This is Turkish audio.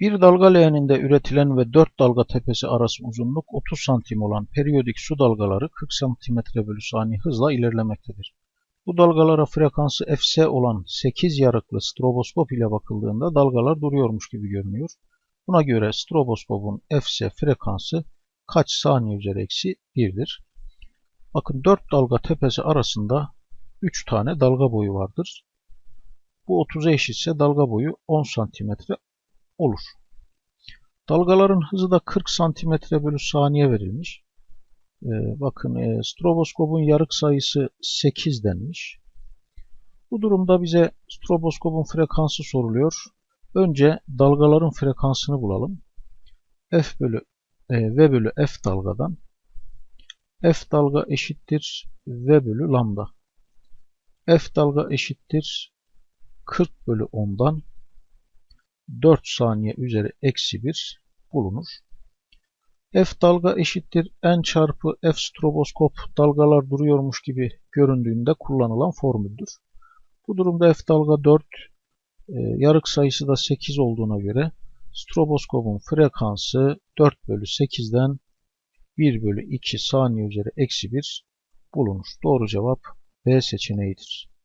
Bir dalga leğeninde üretilen ve 4 dalga tepesi arası uzunluk 30 santim olan periyodik su dalgaları 40 cm bölü saniye hızla ilerlemektedir. Bu dalgalara frekansı Fs olan 8 yarıklı stroboskop ile bakıldığında dalgalar duruyormuş gibi görünüyor. Buna göre stroboskopun Fs frekansı kaç saniye üzeri eksi 1'dir. Bakın 4 dalga tepesi arasında 3 tane dalga boyu vardır. Bu 30'a eşitse dalga boyu 10 santimetre olur. Dalgaların hızı da 40 santimetre bölü saniye verilmiş. Ee, bakın e, stroboskopun yarık sayısı 8 denmiş. Bu durumda bize stroboskopun frekansı soruluyor. Önce dalgaların frekansını bulalım. F bölü e, V bölü F dalgadan F dalga eşittir V bölü lambda. F dalga eşittir 40 bölü 10'dan 4 saniye üzeri eksi 1 bulunur. F dalga eşittir n çarpı F stroboskop dalgalar duruyormuş gibi göründüğünde kullanılan formüldür. Bu durumda F dalga 4, e, yarık sayısı da 8 olduğuna göre stroboskopun frekansı 4 bölü 8'den 1 bölü 2 saniye üzeri eksi 1 bulunur. Doğru cevap B seçeneğidir.